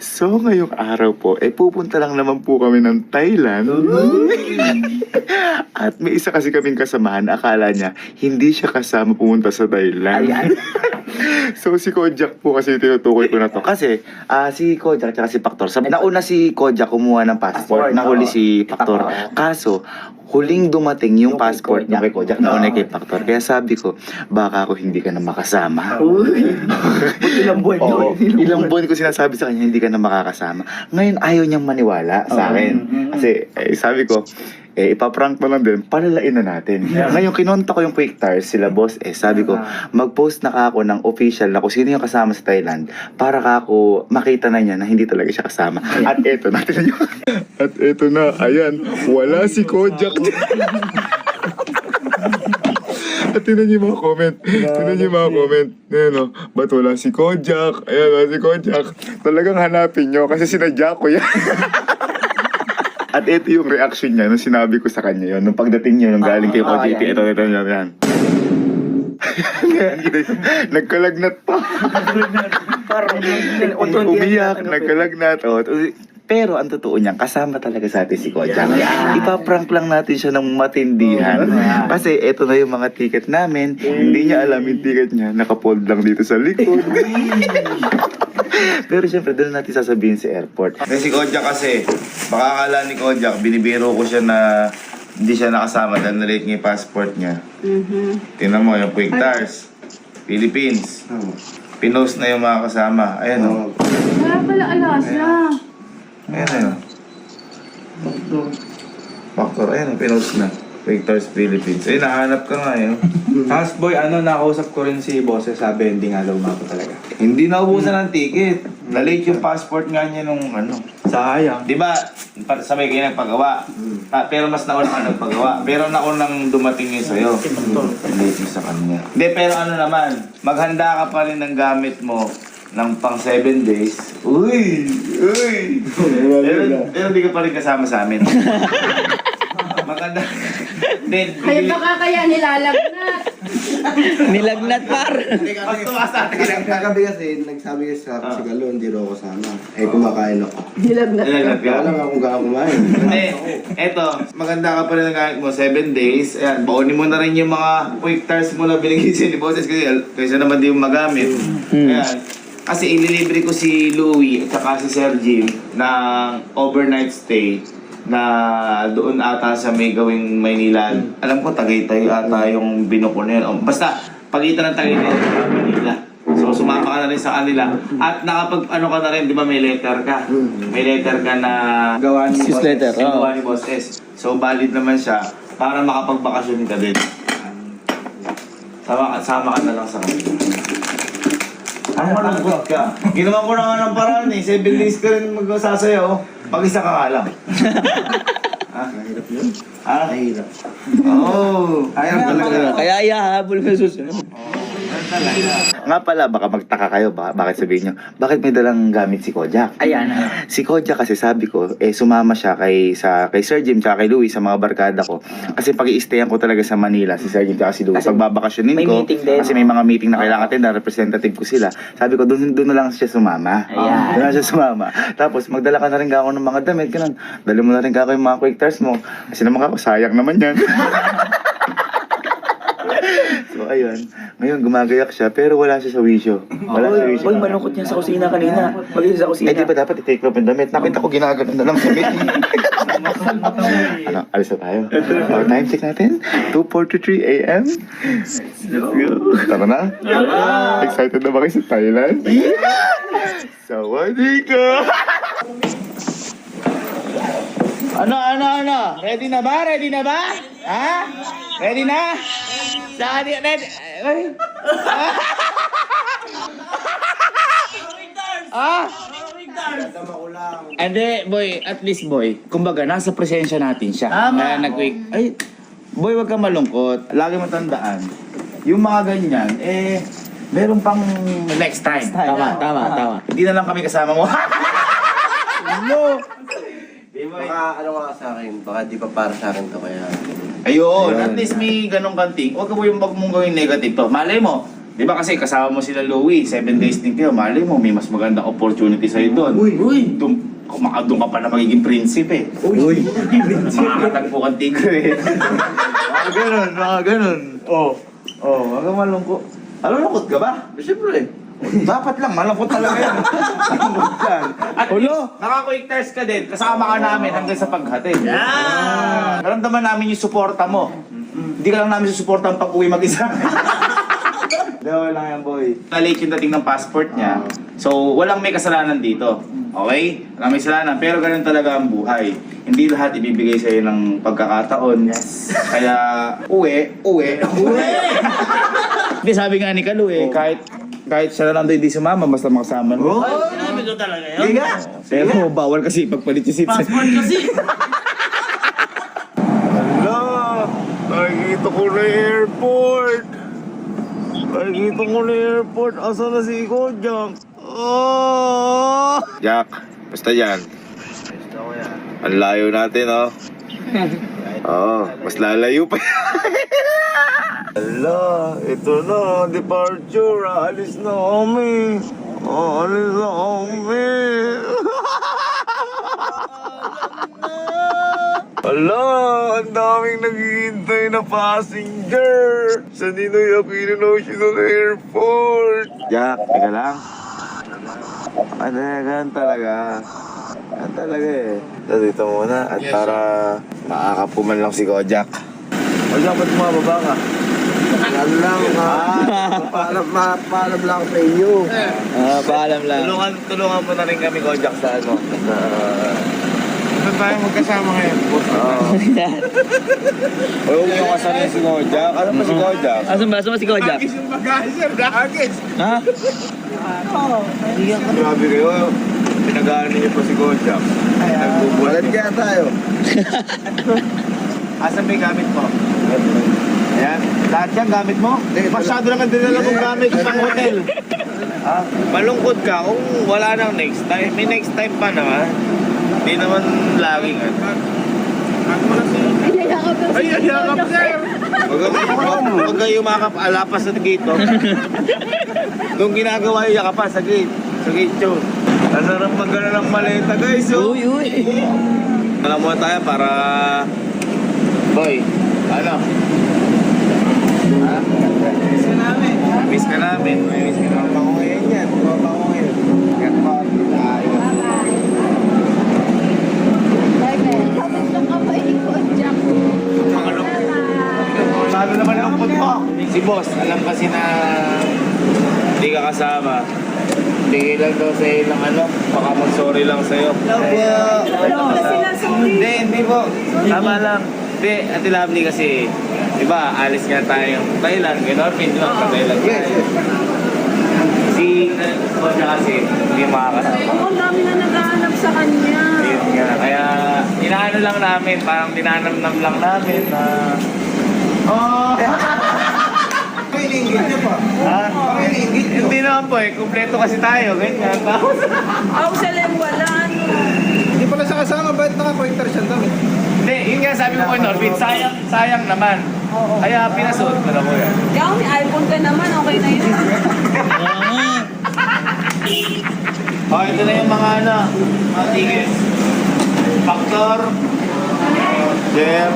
so, ngayong araw po, eh pupunta lang naman po kami ng Thailand. At may isa kasi kaming kasamahan, akala niya hindi siya kasama pumunta sa Thailand. Ayan. so si Kojak po kasi tinutukoy ko na to. Kasi ah, si Kojak at si Paktor, sabi, nauna si Kojak kumuha ng passport, Passport, nahuli oo. si Paktor. Oo. Kaso, huling dumating yung Yung kay passport ng kay Kojak, nauna kay Paktor. Kaya sabi ko, baka ako hindi ka na makasama. Uy. Buti ilang buwan Oo, yun. ilang buwan ko sinasabi sa kanya, hindi ka na makakasama. Ngayon, ayaw niyang maniwala sa Oo. akin. Mhm. Kasi, eh, sabi ko, eh, ipaprank mo lang din, palalain na natin. Ngayon, kinonta ko yung quick tires, sila boss, eh, sabi ko, Ah. mag-post na ka ako ng official na kung sino yung kasama sa Thailand para ka ako makita na niya na hindi talaga siya kasama. At eto, niyo. At eto na, ayan, wala si Kojak. At tinan niyo yung mga comment. Tinan niyo yung mga comment. Ayan o, ba't wala si Kojak? Ayan, wala si Kojak. Talagang hanapin niyo kasi sinadya ko yan. At ito yung reaction niya nung sinabi ko sa kanya yun. Nung pagdating niya, nung galing kay Ah, ah, OJT, yan. ito, ito, yan, yan. Nagkalagnat pa. Parang Umiyak, nagkalagnat. Oh, pero ang totoo niyan, kasama talaga sa atin si Kojak. Yeah. Ipaprank lang natin siya ng matindihan. Yeah. Kasi eto na yung mga ticket namin. Hindi niya alam yung ticket niya. Nakapold lang dito sa likod. Pero syempre, doon natin sasabihin sa airport. Kasi si Kojak kasi, baka akala ni Kojak, binibiro ko siya na hindi siya nakasama dahil na-late niya yung passport niya. Mhm. Tingnan mo, yung Quick Tars, Philippines. Pinost na yung mga kasama. Ayan o. Wala pala alasa. Ayan na yun. Factor, ayan o, pinost na. Quick Tars, Philippines. Ayun, nahanap ka nga eh. Tapos boy, ano, nakausap ko rin si boss, eh, sabi hindi nga daw umabot talaga. Hindi naubusan ng ticket. Na-late yung passport nga niya nung ano. Sayang. Di ba, para sabay kayo nagpagawa. Ah, pero mas nauna ka nagpagawa. Pero naunang dumating yun sa'yo. Yung sa kanya. Hindi, pero ano naman, maghanda ka pa rin ng gamit mo ng pang 7 days. Uy! Uy! pero, pero di ka pa rin kasama sa amin. Maganda. Ay, baka kaya nilalagnat. Nilagnat par. Pagtuwa sa atin. Kagabi kasi, nagsabi kasi sa si Galo, hindi raw ako sama. Eh, kumakain ako. Nilagnat. Nilagnat ka? Wala nga kung gaano kumain. Hindi, eto, maganda ka pa rin ang mo, 7 days. Ayan, baunin mo na rin yung mga quick tars mo na binigay sa'yo ni Boses kasi kaysa naman di mo magamit. Ayan. Kasi ililibre ko si Louie at saka si Sir Jim ng overnight stay na doon ata sa may gawing Maynila. Alam ko, Tagaytay ata yung binuko na yun. O, Basta, pagitan ng Tagaytay at Manila. So, sumama ka na rin sa kanila. At nakapag, ano ka na rin, di ba may letter ka? May letter ka na Gawa ni boss. letter. Oo. gawa ni Boss S. So, valid naman siya para makapagbakasyon ka din. Sama, sama ka na lang sa kanila. Ang malungkot ka. Ginawa ko na nga ng paraan eh. Seven days ka rin magsasayaw. Pag-isa ka nga lang. ha? Mahirap yun. Ha? Mahirap. Oo. Oh, ayaw talaga. Kaya ihahabol mo yung susunod. Nga pala, baka magtaka kayo, ba, bakit sabihin nyo, bakit may dalang gamit si Kojak? Ayan. Si Kojak kasi sabi ko, eh sumama siya kay sa kay Sir Jim tsaka kay Louie sa mga barkada ko. Kasi pag i-stayan ko talaga sa Manila, si Sir Jim tsaka si Louie, Kasi pag babakasyonin may ko, meeting din. kasi may mga meeting na kailangan attend, representative ko sila. Sabi ko, doon doon na lang siya sumama. Ayan. Doon na siya sumama. Tapos magdala ka na rin ako ng mga damit, ganun. Dali mo na rin ako yung mga quick tires mo. Kasi naman ako, sayang naman yan. so ayun, ngayon gumagayak siya pero wala siya sa wisyo. Wala sa wisyo. Uy, malungkot yan sa kusina kanina. Mag sa kusina. Eh, di ba dapat i-take off yung damit? Nakita ko ginagano na lang sa meeting. ano, alis na tayo. Oh, time check natin. 2.43 a.m. Let's go. Tara na. Excited na ba kayo sa Thailand? Sawadee ka! Ano, ano, ano? Ready na ba? Ready na ba? Ha? Ready na? Ready? Ay. ah? Hindi, boy. At least, boy. Kumbaga, nasa presensya natin siya. Tama. Kaya nag-quick. Ay, boy, wag kang malungkot. Lagi mo tandaan. Yung mga ganyan, eh, meron pang next time. Tama, tama, tama. Hindi na lang kami kasama mo. no. Di ba? Baka ano nga sa akin, baka di pa para sa akin to kaya... Ayun, at least may ganong kanting. Huwag ka po yung wag mong gawing negative to. Malay mo, di ba kasi kasama mo sila Louie, 7 days din kayo, mali mo, may mas magandang opportunity sa'yo doon. Uy! Uy! Doon, kumaka- doon ka pa na magiging prinsipe. Uy! Makakatagpo kang tigre. mga ganun, mga ganun. Oo. Oh. Oh, wag kang malungkot. Malungkot ka ba? Siyempre. Dapat lang, malungkot talaga yan. malungkot yan. At least, naka-quick test ka din, kasama ka namin hanggang sa paghatid. Yeah! Naramdaman namin yung suporta mo. Hindi ka lang namin susuporta ang pag-uwi mag-isa. Dawal lang yan, boy. Na-late yung dating ng passport niya. So, walang may kasalanan dito. Okay? Walang may kasalanan. Pero ganun talaga ang buhay. Hindi lahat ibibigay sa'yo ng pagkakataon. Yes. Kaya, uwi, uwi, uwi. Hindi, sabi nga ni Kalu eh, kahit kahit siya na lang daw hindi sumama, basta makasama mo. Sinabi ko talaga yun. Nga. Pero bawal kasi pagpalit yung seats. Passport kasi. Hala! Nakikita ko na yung airport! Nakikita ko na yung airport. Asa na si Kojak? Oh! Jack, basta yan. Ang layo natin, oh. Oo, mas lalayo pa Hala, ito na, departure. Alis na kami. Oh, alis na kami. Ala, ang daming naghihintay na passenger sa Ninoy Aquino National Airport. Jack, teka lang. Ano yan talaga? Yan talaga eh. Dito muna at para makakapuman lang si Kojak. Kojak, ba't bumababa ka? Ano lang, ha? Paalam, ma- paalam lang sa inyo. Ah, paalam lang. Tulungan, tulungan mo na rin kami, Kojak, sa ano. Sa... Saan tayo magkasama ngayon? Oo. Huwag niyo kasanin si Kojak. Ano ba si Kojak? Asan ba? Asan ba si Kojak? yung bagay, sir. Dahagis. Ha? Grabe kayo. Pinagano niyo pa si Kojak. Nagbubuhat Walang kaya tayo. Asan ba yung gamit mo? Ayan. Lahat yan gamit mo? Masyado naman dinala mong gamit sa hotel. Ah, malungkot ka kung wala nang next time. May next time pa naman. Hindi naman laging ano. Inayakap lang Ay, ay, yakap, sir. Huwag kang huwag kayo makap alapas sa gate, no? Nung ginagawa yung yakapan sa gate. Sa gate yun. Ang sarap magkano ng maleta, guys. Oh. Uy, uy. Alam mo tayo para... Boy, ano? Ha? Miss ka namin. Miss ka namin. Miss ka namin. Pango ngayon yan. Pango ngayon. Yan pa. Sabi naman ang put mo. Si boss, alam kasi na hindi ka kasama. Bigay lang daw sa'yo ng ano, baka mag-sorry lang sa'yo. Ano? Sila sorry. Hindi, hindi po. Tama lang. Hindi, Ate Lovely kasi, di ba, alis nga tayo Thailand, gano'n, pin lang sa Thailand tayo. Si Kocha kasi, hindi makakasama. Oo, ang dami na naghahanap sa kanya. Yun nga, kaya inaano lang namin, parang dinanamnam lang namin na... Oh! Pakilinggit niyo pa. ha? Pakilinggit niyo. Hindi naman po eh, kumpleto kasi tayo, ganyan. Tapos, sa wala, ano? Hindi pala siya kasama. Bakit naka-pointer siya dami? Hindi, yun nga sabi ko kay Norbit, sayang, sayang naman. Oo. Kaya pinasuot ko na mo yan. Ikaw, may iPhone ka naman, okay na yun. Oh, ito na yung mga ano, mga tickets. Factor, Jeff,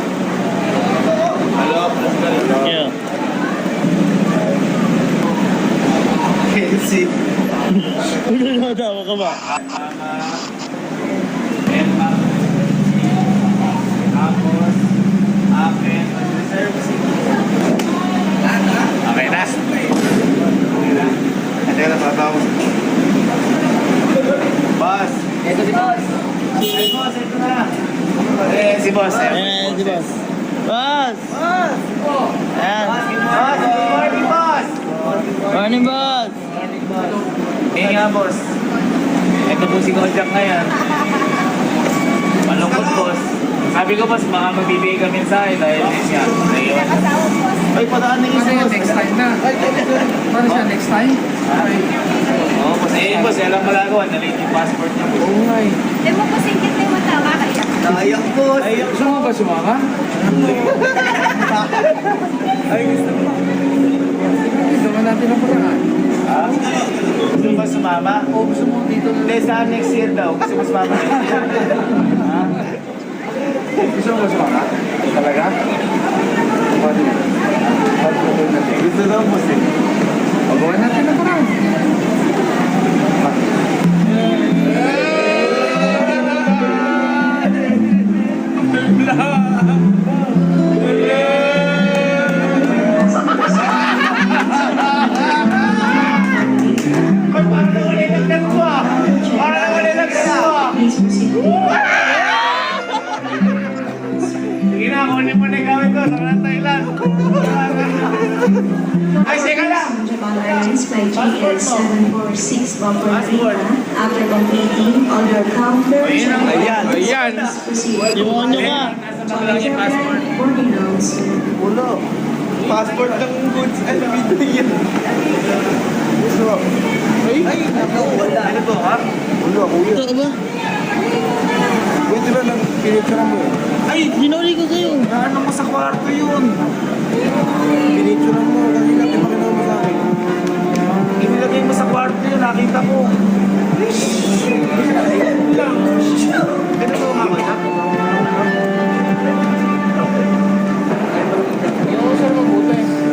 Hello, Hello. Yeah. Kelsey. Tawa ka ba? Emma. Tapos, akin, servicing. Okay na? Okay na? Tatawag. Boss! Ito si Boss! Ay, Boss, ito na! Eh, si Boss. Eh, Eh, di ba? Boss! Boss! Ayan. Boss, good morning, Boss! Morning, boss! Eh nga, Boss. Ito po si Kojak ngayon. Malungkot, Boss. Sabi ko, Boss, baka magbibigay ka mensahe dahil yun nga. Naiwan. Ay, padaan na yung boss. Next time na. Paano siya next time? Oo, boss. Eh, boss, alam malagawa. Nalate yung passport niya, boss. Oo nga eh. Mo po singkit na yung matawa kaya. Sayang, boss. Ay, Gusto mo ba sumama? Ay, gusto mo. Sama natin ang paraan. Ha? Gusto mo ba sumama? O gusto mo dito na Hindi, sa next year daw. Gusto mo sumama next year? Ha? Gusto mo ba sumama? Talaga? Bumper Passport. After completing all your counters Ayan. Ayan. Ayan. proceed Yung ano ka? passport boarding. Ulo. Passport ng goods. Ano dito yan? Ay, ay, naku, wala. Ano to, ha? Ulo, kuya. Ito ba? Pwede ba nang pinicture mo? Ay, Sinuli ko sa'yo. ano mo sa kwarto yun? Pinicture mo. Sa akin. Inilagay mo sa kwarto yun, nakita ko. Ano to, mama? Yung usap mabuti. Grabe,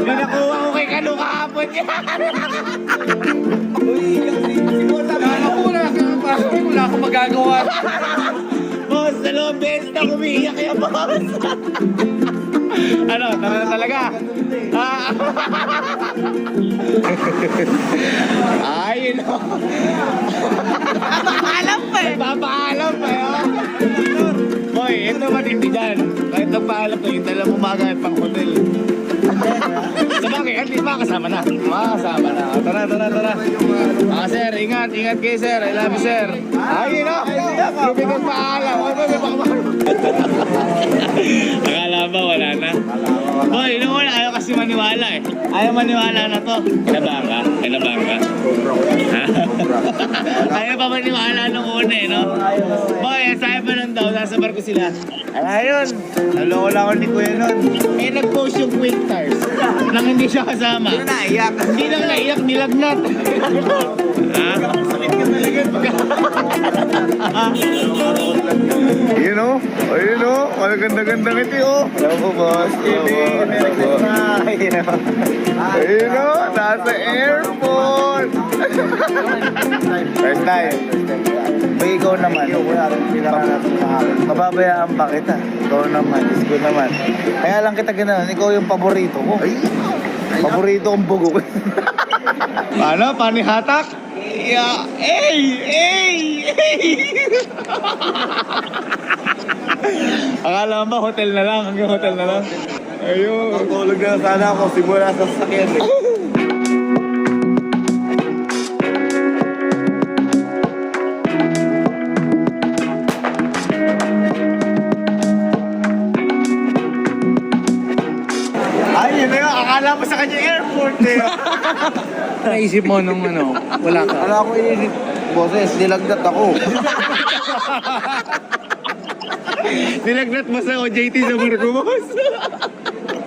Yung nakuha ko kay Kano kahapon niya. Kala ko wala kang passport. Wala akong magagawa. Boss, dalawang beses na umiiyak yan, boss. ano, tama na talaga? Ah. Ay, yun o. Papaalam pa eh. Papaalam pa eh. Boy, ito matindi dyan. Kahit nagpaalam ko, yung dala mo magamit pang hotel. Sabagay, at least makasama na. Makasama na. Tara, tara, tara. Ah, sir, ingat, ingat kayo, sir. I love you, sir. Ay, yun o. Grabe kang paalam. Ay, boy, may baka Akala ba wala na? Boy, nung wala, ayaw kasi maniwala eh. Ayaw maniwala na to. Kinabahan ka? Kinabahan ka? Ayaw pa maniwala nung una eh, no? Boy, sabi pa nun daw, nasa barko sila. Ala yun, naloko lang ako ni Kuya nun. Eh, nag-post yung quick tires. Nang hindi siya kasama. Hindi naiyak. Hindi lang naiyak, nilagnat. ha? Yun o. Ayun o. Ang ganda-ganda ngiti o. Hello po, boss. Hello po. Ayun o. Nasa airport. First time. Bay, ikaw naman. Mababayaan ba kita? Ikaw naman, is ko naman. Kaya lang kita gano'n, ikaw yung paborito ko. Paborito kong bugo ko. Paano? Panihatak? Yeah. Ey! Ey! Ey! Akala ba hotel na lang? Hanggang hotel na lang? Ayun. Tulog na sana ako. Simula sa sakyan eh. Na. Akala mo sa kanya airport eh. Naisip mo nung ano, wala ka. Wala ko inisip. Boses, nilagnat ako. Nilagnat mo sa OJT sa boss.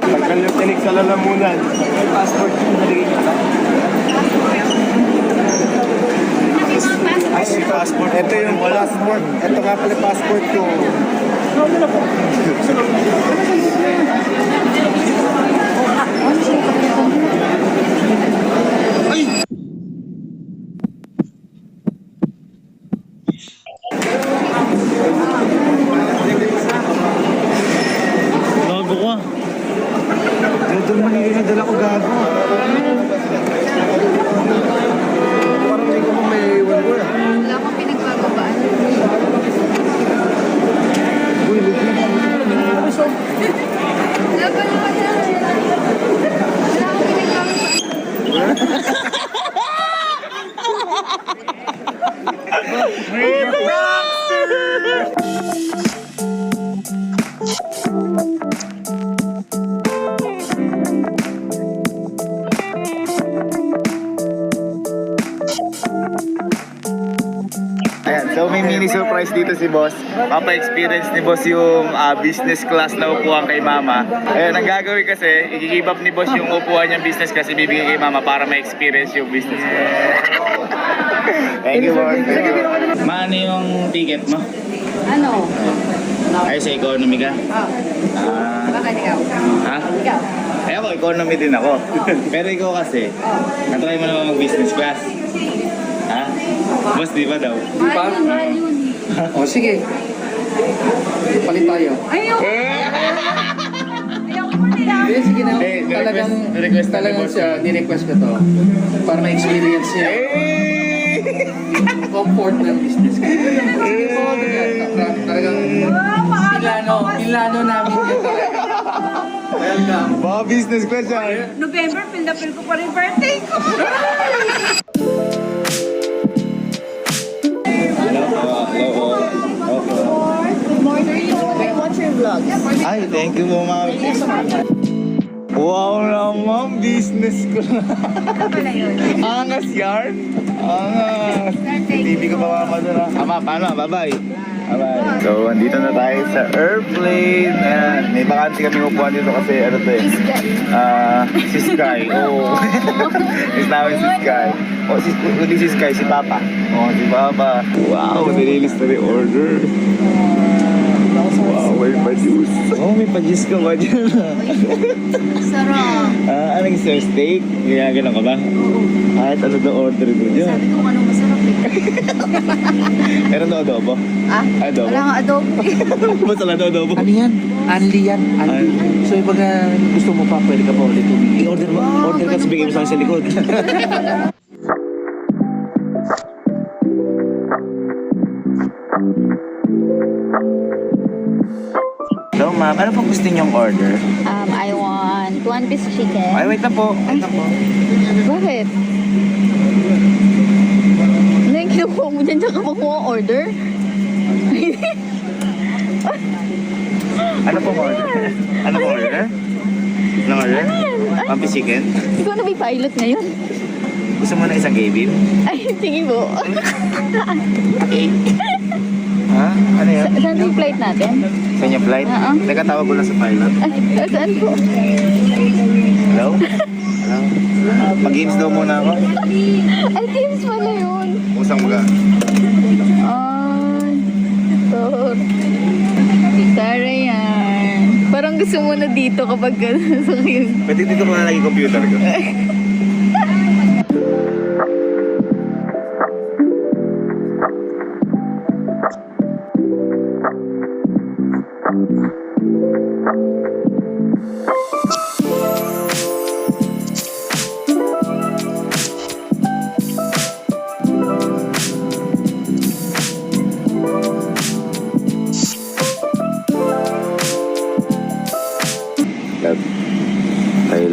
Tagal yung tinik sa lalamunan. May passport yung naligay ka. Ay, may passport. Ito yung passport. Ito nga pala yung passport ko. Gago ka. Doon dito si boss. Papa-experience ni boss yung ah, business class na upuan kay mama. Ayun, ang gagawin kasi, i-give up ni boss yung upuan niyang business kasi bibigay kay mama para ma-experience yung business mo. Thank you, boss. Maano yung ticket mo? Ano? Ay, sa economy ka? Ah. Bakit ikaw? Ha? Ikaw? Ay ako, economy din ako. Pero ikaw kasi, natry mo naman mag-business class. Boss, di ba daw? Mahal yun. O sige. Palit tayo. Ayaw! Ayaw ko nila. Hindi, sige na. Nirequest- Talagang, nirequest na ni talagang boss. siya, ni-request ko to. Para ma-experience niya. Comfort ng business ko. Sige po. Ta- Talagang, pilano, pilano namin yan talaga. Welcome. Mga business yan. November, feel na feel ko pa rin birthday ko. Vlogs. Ay, thank you po, ma'am. Wow naman, business ko na. Angas yarn. Angas. TV ko pa mama doon ha. Ama, paano? Bye-bye. Bye-bye. So, andito na tayo sa airplane. Ayan. May vacancy kami upuan dito kasi ano to eh. Ah, si Sky. Oo. Is namin si Sky. Oh, si, hindi si Sky, si Papa. Oh, si Papa. Wow, nililis na rin order. Wow, may pa-juice. Oh, may pa-juice ka ba dyan? Sarap. Ah, anong sir steak? Ginagalan ka ba? Kahit ano daw order ko dyan. Sabi ko ano masarap eh. Meron daw adobo? Ah? Adobo? Wala nga adobo. Ba't wala daw adobo? Ano yan? Anli yan. Anli. So, yung baga gusto mo pa, pwede ka pa ulit tumingin. I-order mo. Order ka, tapos bigay mo sa akin sa likod. So, ma'am, ano pong gusto niyong order? Um, I want one piece chicken. Ay, wait lang po. Wait lang po. Bakit? Ano yung kinukuha mo dyan? Tsaka makuha order? Ano pong order? Ano pong order? Ano order? One piece chicken? Ikaw na may pilot ngayon. Gusto mo na isang gay Ay, sige po. Ha? Ano yan? Sa- Saan yung flight natin? Sa inyong flight? Oo. Nagkatawag ko lang sa pilot. Ay, saan po? Hello? Hello? Mag-games daw muna ako. Ay, Teams pala yun. Usang mga. Ay, tor. Tara yan. Parang gusto mo na dito kapag sa. Pwede dito ko na lagi computer ko.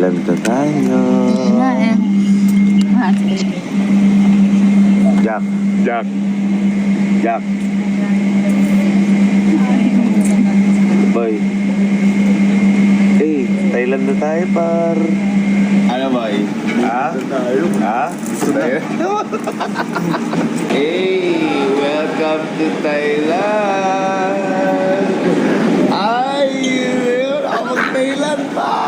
Thailand na tayo. Nga eh. Ah. Jack. Jack. Jack. Boy. Hey, Thailand na tayo, par. Ano, boy? Ha? tayo. Ha? Tayo? hey, welcome to Thailand. Ay, yun. Ako mag-Thailand, par.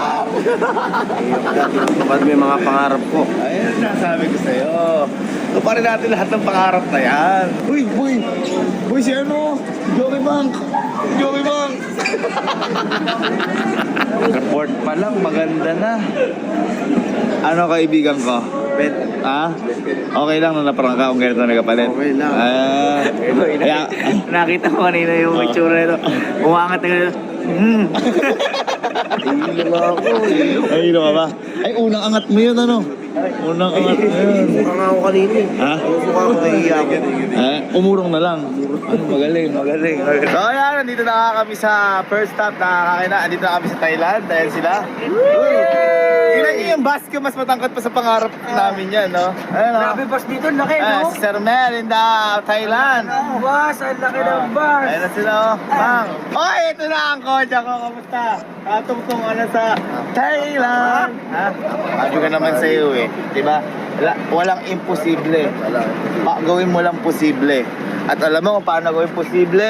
Kapag may mga pangarap ko. Ayun, nasabi ko sa'yo. Tuparin natin lahat ng pangarap na yan. Uy, boy! Boy, si ano? Joey Bank! Joey Bank! Report pa lang, maganda na. Ano kaibigan ko? Bet. Ha? Okay lang na naparang ka kung ganito nagkapalit? Okay lang. Ah, kaya, Nakita ko kanina yung Oh. itsura nito. Umangat na ganito. Hmm. Ay, ano ka ba? Ay, unang angat mo yun, ano? Unang angat mo yun. Mukha nga ako kanina eh. Ha? Mukha ako nahihiya ako. Eh, umurong na lang. Ano, magaling, magaling. So, ayan, nandito na kami sa first stop na kakina. Nandito na kami sa Thailand dahil sila. Tingnan niyo yung bus ko, mas matangkad pa sa pangarap namin yan, no? Ayan, no? bus dito, laki Eh, si Sir Mel in the Thailand. Bus, ang laki ng bus. Ayan na sila, oh. Mang. Oh, ito na ang kotse ko. Kamusta? Katungtong ano sa Thailand. Ha? Sabi ko naman sa iyo eh. Di ba? Wala, walang imposible. Pa, gawin mo lang posible. At alam mo kung paano gawin posible?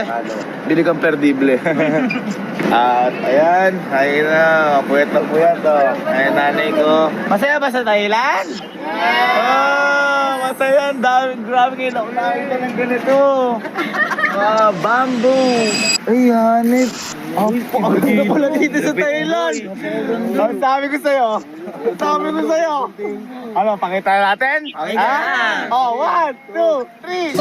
Bili kang perdible. At ayan, ayun na, puyat na puyat oh. Ayan nanay ko. Masaya ba sa Thailand? Ah, masaya. Ang dami, grabe kayo na ng ganito. Ah, bamboo. Ay, hanip. Ang paganda pala dito sa Thailand. Ang sabi ko sa'yo. Ang sabi ko sa'yo. Ano, pakita natin? Pakita. Oh, one, two, three.